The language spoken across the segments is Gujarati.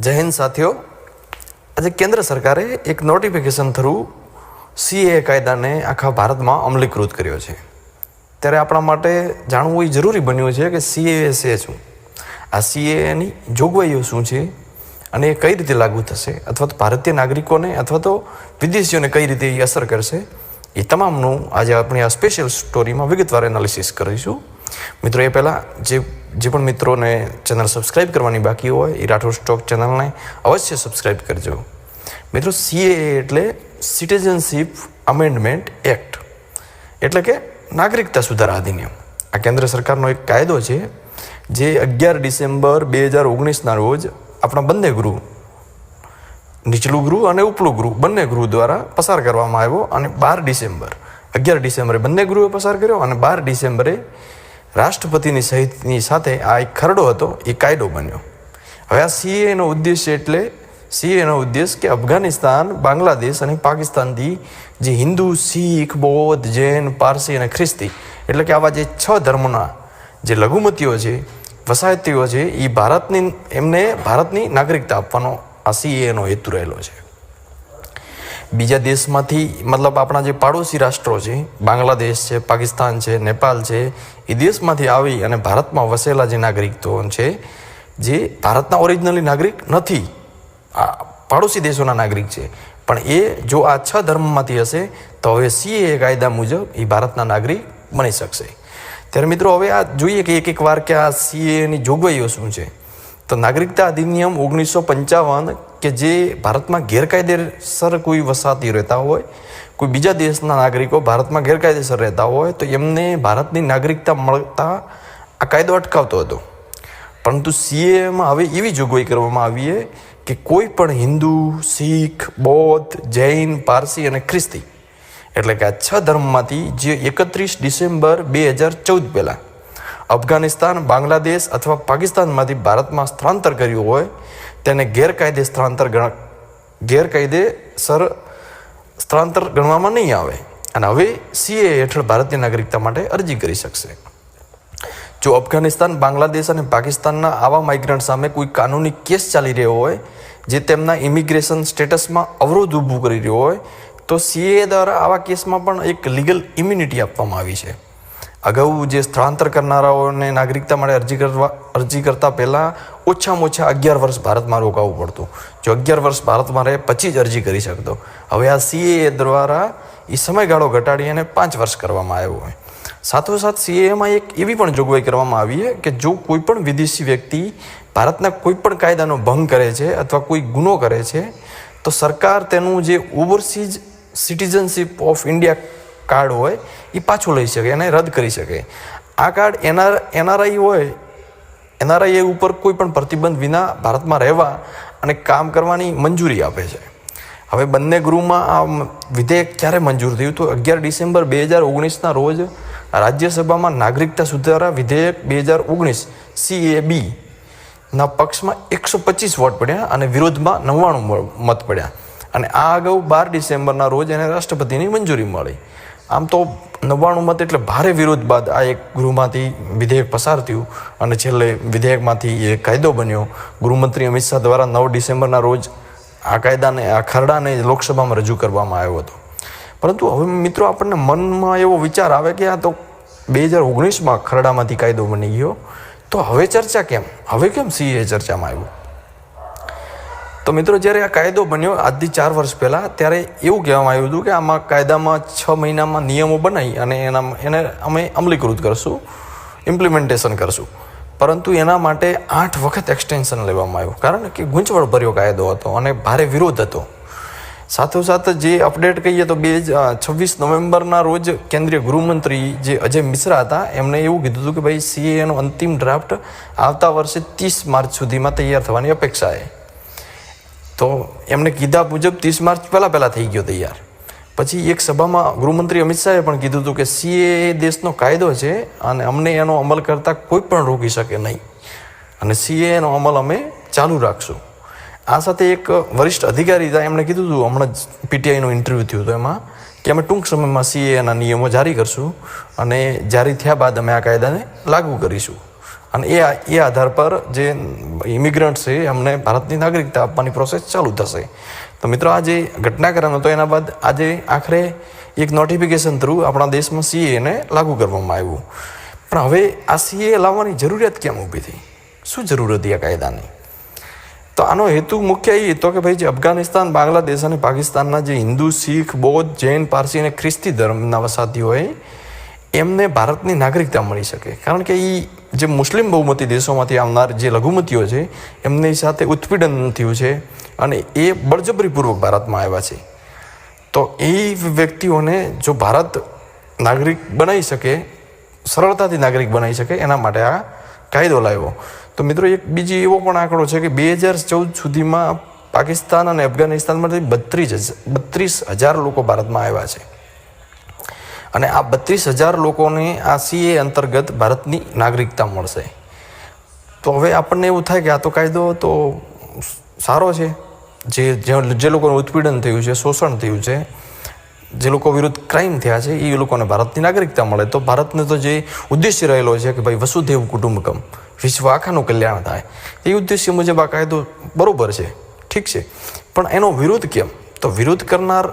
જય હિન્દ સાથીઓ. આજે કેન્દ્ર સરકારે એક નોટિફિકેશન થ્રુ સીએ કાયદાને આખા ભારતમાં અમલીકૃત કર્યો છે. ત્યારે આપણા માટે જાણવું એ જરૂરી બન્યું છે કે સીએએ સે શું? આ સીએની જોગવાઈઓ શું છે? અને એ કઈ રીતે લાગુ થશે? અથવા તો ભારતીય નાગરિકોને અથવા તો વિદેશીઓને કઈ રીતે એ અસર કરશે? એ તમામનું આજે આપણે આ સ્પેશિયલ સ્ટોરીમાં વિગતવાર એનાલિસિસ કરીશું. મિત્રો, એ પહેલાં જે જે પણ મિત્રોને ચેનલ સબસ્ક્રાઈબ કરવાની બાકી હોય એ રાઠોડ સ્ટોક ચેનલને અવશ્ય સબસ્ક્રાઈબ કરજો. મિત્રો સીએ એટલે સિટીઝનશીપ અમેન્ડમેન્ટ એક્ટ એટલે કે નાગરિકતા સુધારા અધિનિયમ. આ કેન્દ્ર સરકારનો એક કાયદો છે, જે અગિયાર ડિસેમ્બર બે હજાર ઓગણીસના રોજ આપણા બંને ગૃહ, નીચલું ગૃહ અને ઉપલું ગૃહ, બંને ગૃહ દ્વારા પસાર કરવામાં આવ્યો અને બાર ડિસેમ્બર, અગિયાર ડિસેમ્બરે બંને ગૃહે પસાર કર્યો અને બાર ડિસેમ્બરે રાષ્ટ્રપતિની સહિતની સાથે આ એક ખરડો હતો, એ કાયદો બન્યો. હવે આ સીએનો ઉદ્દેશ્ય એટલે, સીએનો ઉદ્દેશ કે અફઘાનિસ્તાન, બાંગ્લાદેશ અને પાકિસ્તાનથી જે હિન્દુ, શીખ, બૌદ્ધ, જૈન, પારસી અને ખ્રિસ્તી, એટલે કે આવા જે છ ધર્મના જે લઘુમતીઓ છે, વસાહતીઓ છે એ ભારતની, એમને ભારતની નાગરિકતા આપવાનો આ સીએનો હેતુ રહેલો છે. બીજા દેશમાંથી, મતલબ આપણા જે પાડોશી રાષ્ટ્રો છે, બાંગ્લાદેશ છે, પાકિસ્તાન છે નેપાલ છે, એ દેશમાંથી આવી અને ભારતમાં વસેલા જે નાગરિકો છે, જે ભારતના ઓરિજિનલી નાગરિક નથી, આ પાડોશી દેશોના નાગરિક છે, પણ એ જો આ છ ધર્મમાંથી હશે, તો હવે સીએ કાયદા મુજબ એ ભારતના નાગરિક બની શકશે. ત્યારે મિત્રો, હવે આ જોઈએ કે એક એક વાર કે આ સીએની જોગવાઈઓ શું છે? તો નાગરિકતા અધિનિયમ ઓગણીસો પંચાવન કે જે ભારતમાં ગેરકાયદેસર કોઈ વસાતી રહેતા હોય, કોઈ બીજા દેશના નાગરિકો ભારતમાં ગેરકાયદેસર રહેતા હોય, તો એમને ભારતની નાગરિકતા મળતા આ કાયદો અટકાવતો હતો. પરંતુ સીએમાં હવે એવી જોગવાઈ કરવામાં આવી કે કોઈ પણ હિન્દુ, શીખ, બૌદ્ધ, જૈન, પારસી અને ખ્રિસ્તી, એટલે કે આ છ ધર્મમાંથી જે એકત્રીસ ડિસેમ્બર બે હજાર ચૌદ પહેલાં અફઘાનિસ્તાન, બાંગ્લાદેશ અથવા પાકિસ્તાનમાંથી ભારતમાં સ્થળાંતર કર્યું હોય, તેને ગેરકાયદે સ્થળાંતર ગણ ગેરકાયદેસર સ્થળાંતર ગણવામાં નહીં આવે. અને હવે સીએ હેઠળ ભારતીય નાગરિકતા માટે અરજી કરી શકશે. જો અફઘાનિસ્તાન, બાંગ્લાદેશ અને પાકિસ્તાનના આવા માઇગ્રન્ટ સામે કોઈ કાનૂની કેસ ચાલી રહ્યો હોય, જે તેમના ઇમિગ્રેશન સ્ટેટસમાં અવરોધ ઊભું કરી રહ્યો હોય, તો સીએ દ્વારા આવા કેસમાં પણ એક લીગલ ઇમ્યુનિટી આપવામાં આવી છે. અગાઉ જે સ્થળાંતર કરનારાઓને નાગરિકતા માટે અરજી કરવા, અરજી કરતાં પહેલાં ઓછામાં ઓછા અગિયાર વર્ષ ભારતમાં રોકાવું પડતું. જો અગિયાર વર્ષ ભારતમાં રહે, પછી જ અરજી કરી શકતો. હવે આ સીએ દ્વારા એ સમયગાળો ઘટાડી અને પાંચ વર્ષ કરવામાં આવ્યો હોય. સાથોસાથ સીએમાં એક એવી પણ જોગવાઈ કરવામાં આવી છે કે જો કોઈ પણ વિદેશી વ્યક્તિ ભારતના કોઈ પણ કાયદાનો ભંગ કરે છે અથવા કોઈ ગુનો કરે છે, તો સરકાર તેનું જે overseas citizenship of India card હોય એ પાછું લઈ શકે, એને રદ કરી શકે. આ કાર્ડ એનઆર, એનઆરઆઈ હોય, એનઆરઆઈ ઉપર કોઈ પણ પ્રતિબંધ વિના ભારતમાં રહેવા અને કામ કરવાની મંજૂરી આપે છે. હવે બંને ગૃહમાં આ વિધેયક ક્યારે મંજૂર થયું તો અગિયાર ડિસેમ્બર બે હજાર ઓગણીસના રોજ રાજ્યસભામાં નાગરિકતા સુધારા વિધેયક બે હજાર ઓગણીસ સીએ બી ના પક્ષમાં એકસો પચીસ વોટ પડ્યા અને વિરોધમાં નવ્વાણું મત પડ્યા. અને આ અગાઉ બાર ડિસેમ્બરના રોજ એને રાષ્ટ્રપતિની મંજૂરી મળી. આમ તો નવ્વાણું મત એટલે ભારે વિરોધ બાદ આ એક ગૃહમાંથી વિધેયક પસાર થયું અને છેલ્લે વિધેયકમાંથી એ કાયદો બન્યો. ગૃહમંત્રી અમિત શાહ દ્વારા નવ ડિસેમ્બરના રોજ આ કાયદાને, આ ખરડાને લોકસભામાં રજૂ કરવામાં આવ્યો હતો. પરંતુ હવે મિત્રો આપણને મનમાં એવો વિચાર આવે કે આ તો બે હજાર ઓગણીસમાં ખરડામાંથી કાયદો બની ગયો. તો હવે ચર્ચા કેમ? હવે કેમ સીએ ચર્ચામાં આવ્યું? તો મિત્રો જ્યારે આ કાયદો બન્યો આજથી ચાર વર્ષ પહેલાં, ત્યારે એવું કહેવામાં આવ્યું હતું કે આમાં કાયદામાં છ મહિનામાં નિયમો બનાવી અને એના એને અમે અમલીકૃત કરશું ઇમ્પ્લિમેન્ટેશન કરશું. પરંતુ એના માટે આઠ વખત એક્સટેન્શન લેવામાં આવ્યું. કારણ કે ગૂંચવણભર્યો કાયદો હતો અને ભારે વિરોધ હતો. સાથોસાથ જે અપડેટ કહીએ તો બે છવ્વીસ નવેમ્બરના રોજ કેન્દ્રીય ગૃહમંત્રી જે અજય મિશ્રા હતા, એમણે એવું કીધું હતું કે ભાઈ સીએનો અંતિમ ડ્રાફ્ટ આવતા વર્ષે ત્રીસ માર્ચ સુધીમાં તૈયાર થવાની અપેક્ષા છે. તો એમને કીધા મુજબ ત્રીસ માર્ચ પહેલાં પહેલાં થઈ ગયો તૈયાર. પછી એક સભામાં ગૃહમંત્રી અમિત શાહે પણ કીધું હતું કે સીએ દેશનો કાયદો છે અને અમને એનો અમલ કરતાં કોઈ પણ રોકી શકે નહીં. અને સીએ એનો અમલ અમે ચાલુ રાખશું. આ સાથે એક વરિષ્ઠ અધિકારી હતા, એમણે કીધું હતું, હમણાં જ પીટીઆઈનું ઇન્ટરવ્યૂ થયું હતું એમાં, કે અમે ટૂંક સમયમાં સીએના નિયમો જારી કરશું અને જારી થયા બાદ અમે આ કાયદાને લાગુ કરીશું. અને એ એ આધાર પર જે ઇમિગ્રન્ટ છે, એમને ભારતની નાગરિકતા આપવાની પ્રોસેસ ચાલુ થશે. તો મિત્રો, આ જે ઘટનાક્રમ હતો એના બાદ આજે આખરે એક નોટિફિકેશન થ્રુ આપણા દેશમાં સીએને લાગુ કરવામાં આવ્યું. પણ હવે આ સીએ લાવવાની જરૂરિયાત કેમ ઊભી થઈ? શું જરૂર હતી આ કાયદાની? તો આનો હેતુ મુખ્ય એ હતો કે ભાઈ, જે અફઘાનિસ્તાન, બાંગ્લાદેશ અને પાકિસ્તાનના જે હિન્દુ, શીખ, બૌદ્ધ, જૈન, પારસી અને ખ્રિસ્તી ધર્મના વસાતીઓ હોય એમને ભારતની નાગરિકતા મળી શકે. કારણ કે એ જે મુસ્લિમ બહુમતી દેશોમાંથી આવનાર જે લઘુમતીઓ છે, એમની સાથે ઉત્પીડન થયું છે અને એ બળજબરીપૂર્વક ભારતમાં આવ્યા છે. તો એ વ્યક્તિઓને જો ભારત નાગરિક બનાવી શકે, સરળતાથી નાગરિક બનાવી શકે, એના માટે આ કાયદો લાવ્યો. તો મિત્રો, એક બીજી એવો પણ આંકડો છે કે બે હજાર ચૌદ સુધીમાં પાકિસ્તાન અને અફઘાનિસ્તાનમાંથી બત્રીસ બત્રીસ હજાર લોકો ભારતમાં આવ્યા છે. અને આ બત્રીસ હજાર લોકોને આ સીએ અંતર્ગત ભારતની નાગરિકતા મળશે. તો હવે આપણને એવું થાય કે આ તો કાયદો તો સારો છે. જે, જે- લોકોનું ઉત્પીડન થયું છે, શોષણ થયું છે, જે લોકો વિરુદ્ધ ક્રાઇમ થયા છે, એ લોકોને ભારતની નાગરિકતા મળે. તો ભારતને તો જે ઉદ્દેશ્ય રહેલો છે કે ભાઈ વસુધૈવ કુટુંબકમ, વિશ્વ આખાનું કલ્યાણ થાય. એ ઉદ્દેશ્ય મુજબ આ કાયદો બરોબર છે, ઠીક છે. પણ એનો વિરોધ કેમ? તો વિરોધ કરનાર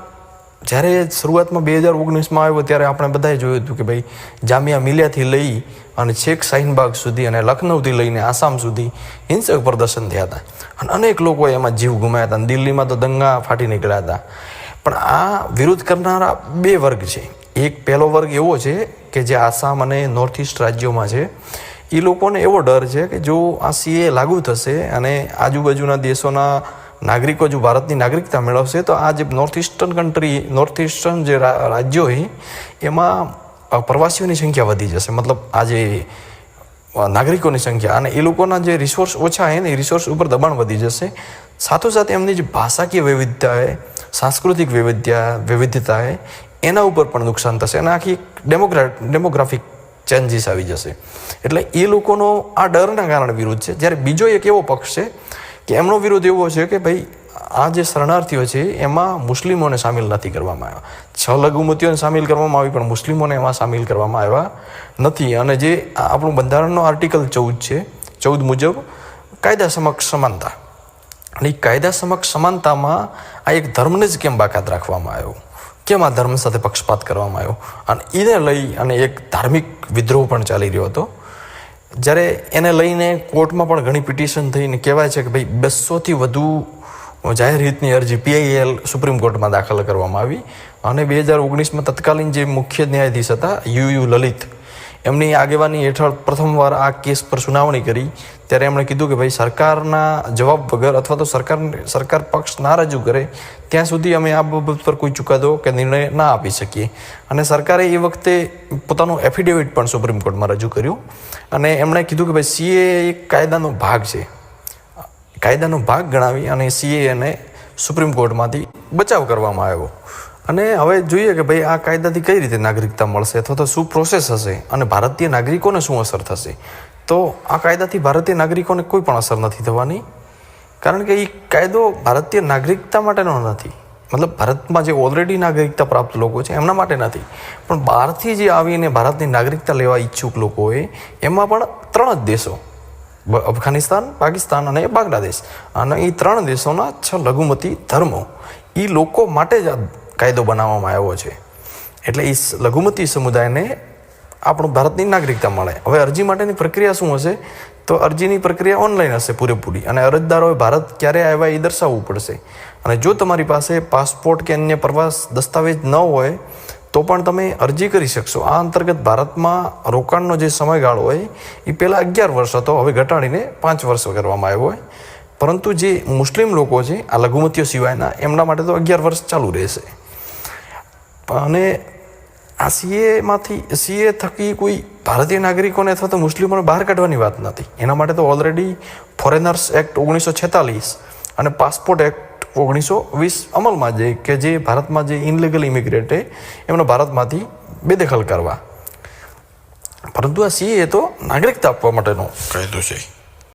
જ્યારે શરૂઆતમાં બે હજાર ઓગણીસમાં આવ્યો ત્યારે આપણે બધાએ જોયું હતું કે ભાઈ, જામિયા મિલિયાથી લઈ અને છેક શાહીનબાગ સુધી અને લખનૌથી લઈને આસામ સુધી હિંસક પ્રદર્શન થયા હતા. અને અનેક લોકોએ એમાં જીવ ગુમાયા હતા અને દિલ્હીમાં તો દંગા ફાટી નીકળ્યા હતા. પણ આ વિરોધ કરનારા બે વર્ગ છે. એક પહેલો વર્ગ એવો છે કે જે આસામ અને નોર્થ ઇસ્ટ રાજ્યોમાં છે. એ લોકોને એવો ડર છે કે જો આ સીએ લાગુ થશે અને આજુબાજુના દેશોના નાગરિકો જો ભારતની નાગરિકતા મેળવશે, તો આ જે north eastern country north eastern જે રાજ્યો હોય એમાં પ્રવાસીઓની સંખ્યા વધી જશે. મતલબ આ જે નાગરિકોની સંખ્યા અને એ લોકોના જે રિસોર્સ ઓછા છે ને, એ રિસોર્સ ઉપર દબાણ વધી જશે. સાથોસાથ એમની જે ભાષાકીય વૈવિધ્યતા છે, સાંસ્કૃતિક વૈવિધ્યા, વૈવિધ્યતા છે, એના ઉપર પણ નુકસાન થશે અને આખી ડેમોગ્રા ડેમોગ્રાફિક ચેન્જીસ આવી જશે. એટલે એ લોકોનો આ ડરના કારણે વિરોધ છે. જ્યારે બીજો એક એવો પક્ષ છે કે એમનો વિરોધ એવો છે કે ભાઈ, આ જે શરણાર્થીઓ છે, એમાં મુસ્લિમોને સામેલ નથી કરવામાં આવ્યા. છ લઘુમતીઓને સામેલ કરવામાં આવી, પણ મુસ્લિમોને એમાં સામેલ કરવામાં આવ્યા નથી. અને જે આપણું બંધારણનો આર્ટિકલ ચૌદ છે, ચૌદ મુજબ કાયદા સમક્ષ સમાનતા. અને એ કાયદા સમક્ષ સમાનતામાં આ એક ધર્મને જ કેમ બાકાત રાખવામાં આવ્યો? કેમ આ ધર્મ સાથે પક્ષપાત કરવામાં આવ્યો? અને એને લઈ અને એક ધાર્મિક વિદ્રોહ પણ ચાલી રહ્યો હતો. જ્યારે એને લઈને કોર્ટમાં પણ ઘણી પિટિશન થઈને કહેવાય છે કે ભાઈ બસોથી વધુ જાહેર હિતની અરજી પીઆઈએલ સુપ્રીમ કોર્ટમાં દાખલ કરવામાં આવી. અને બે હજાર ઓગણીસમાં તત્કાલીન જે મુખ્ય ન્યાયાધીશ હતા યુ યુ લલિત એમની આગેવાની હેઠળ પ્રથમવાર આ કેસ પર સુનાવણી કરી, ત્યારે એમણે કીધું કે ભાઈ સરકારના જવાબ વગર અથવા તો સરકાર સરકાર પક્ષ ના રજૂ કરે, ત્યાં સુધી અમે આ બાબત પર કોઈ ચુકાદો કે નિર્ણય ના આપી શકીએ. અને સરકારે એ વખતે પોતાનું એફિડેવિટ પણ સુપ્રીમ કોર્ટમાં રજૂ કર્યું અને એમણે કીધું કે ભાઈ સીએ એક કાયદાનો ભાગ છે. કાયદાનો ભાગ ગણાવી અને સીએને સુપ્રીમ કોર્ટમાંથી બચાવ કરવામાં આવ્યો. અને હવે જોઈએ કે ભાઈ આ કાયદાથી કઈ રીતે નાગરિકતા મળશે અથવા તો શું પ્રોસેસ હશે અને ભારતીય નાગરિકોને શું અસર થશે? તો આ કાયદાથી ભારતીય નાગરિકોને કોઈ પણ અસર નથી થવાની. કારણ કે એ કાયદો ભારતીય નાગરિકતા માટેનો નથી. મતલબ ભારતમાં જે ઓલરેડી નાગરિકતા પ્રાપ્ત લોકો છે એમના માટે નથી. પણ બહારથી જે આવીને ભારતની નાગરિકતા લેવા ઈચ્છુક લોકો હોય એમાં પણ ત્રણ જ દેશો. અફઘાનિસ્તાન, પાકિસ્તાન અને બાંગ્લાદેશ. અને એ ત્રણ દેશોના છ લઘુમતી ધર્મો. એ લોકો માટે જ આ કાયદો બનાવવામાં આવ્યો છે. એટલે એ લઘુમતી સમુદાયને આપણું ભારતની નાગરિકતા મળે. હવે અરજી માટેની પ્રક્રિયા શું હશે? તો અરજીની પ્રક્રિયા ઓનલાઈન હશે પૂરેપૂરી અને અરજદારોએ ભારત ક્યારે આવ્યા એ દર્શાવવું પડશે. અને જો તમારી પાસે પાસપોર્ટ કે અન્ય પ્રવાસ દસ્તાવેજ ન હોય, તો પણ તમે અરજી કરી શકશો. આ અંતર્ગત ભારતમાં રોકાણનો જે સમયગાળો હોય એ પહેલાં અગિયાર વર્ષ હતો, હવે ઘટાડીને પાંચ વર્ષ કરવામાં આવ્યો હોય. પરંતુ જે મુસ્લિમ લોકો છે, આ લઘુમતીઓ સિવાયના, એમના માટે તો અગિયાર વર્ષ ચાલુ રહેશે. અને આ સીએમાંથી સીએ થકી કોઈ ભારતીય નાગરિકોને અથવા તો મુસ્લિમોને બહાર કાઢવાની વાત નથી. એના માટે તો ઓલરેડી ફોરેનર્સ એક્ટ ઓગણીસો છેતાલીસ અને પાસપોર્ટ એક્ટ ઓગણીસો વીસ અમલમાં જે કે જે ભારતમાં જે ઇનલીગલ ઇમિગ્રેટે એમને ભારતમાંથી બેદખલ કરવા. પરંતુ આ સીએ તો નાગરિકતા આપવા માટેનો કાયદો છે.